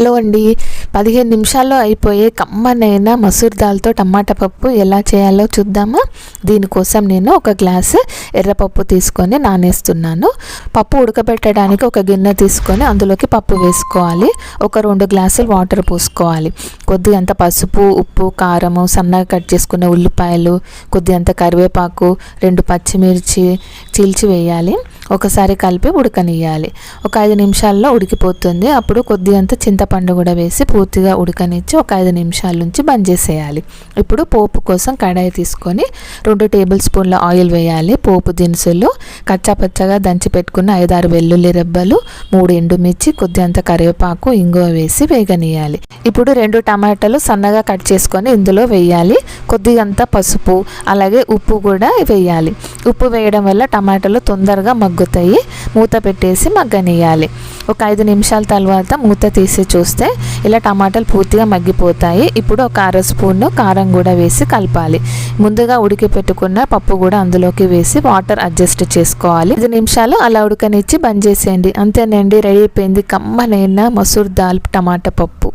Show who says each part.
Speaker 1: Hello అండి. పదిహేను నిమిషాల్లో అయిపోయే కమ్మనైన మసూర్ దాల్తో టమాటా పప్పు ఎలా చేయాలో చూద్దామా? దీనికోసం నేను ఒక గ్లాస్ ఎర్రపప్పు తీసుకొని నానేస్తున్నాను. పప్పు ఉడకబెట్టడానికి ఒక గిన్నె తీసుకొని అందులోకి పప్పు వేసుకోవాలి. ఒక రెండు గ్లాసులు వాటర్ పోసుకోవాలి. కొద్ది అంత పసుపు ఉప్పు కారము సన్నగా కట్ చేసుకున్న ఉల్లిపాయలు కొద్ది అంత కరివేపాకు రెండు పచ్చిమిర్చి చీల్చి వేయాలి. ఒకసారి కలిపి ఉడకనియాలి ఒక ఐదు నిమిషాల్లో ఉడికిపోతుంది. అప్పుడు కొద్దిగంత చింతపండు కూడా వేసి పూర్తిగా ఉడకనిచ్చి ఒక ఐదు నిమిషాల నుంచి బంద్ చేసేయాలి. ఇప్పుడు పోపు కోసం కడాయి తీసుకొని రెండు టేబుల్ స్పూన్ల ఆయిల్ వేయాలి. పోపు దినుసులు కచ్చాపచ్చగా దంచి పెట్టుకున్న ఐదారు వెల్లుల్లి రెబ్బలు మూడు ఎండుమిర్చి కొద్దిగంత కరివేపాకు ఇంగువ వేసి వేగనీయాలి ఇప్పుడు రెండు టమాటాలు సన్నగా కట్ చేసుకొని ఇందులో వేయాలి. కొద్దిగంత పసుపు అలాగే ఉప్పు కూడా వేయాలి. ఉప్పు వేయడం వల్ల టమాటాలు తొందరగా మగ్గు మగ్గుతాయి మూత పెట్టేసి మగ్గనియాలి ఒక ఐదు నిమిషాల తర్వాత మూత తీసి చూస్తే ఇలా టమాటాలు పూర్తిగా మగ్గిపోతాయి. ఇప్పుడు ఒక అర స్పూన్ కారం కూడా వేసి కలపాలి. ముందుగా ఉడికి పెట్టుకున్న పప్పు కూడా అందులోకి వేసి వాటర్ అడ్జస్ట్ చేసుకోవాలి. ఐదు నిమిషాలు అలా ఉడకనిచ్చి బంద్ చేసేయండి. అంతేనండి రెడీ అయిపోయింది కమ్మనైన మసూర్ దాల్ టమాటా పప్పు.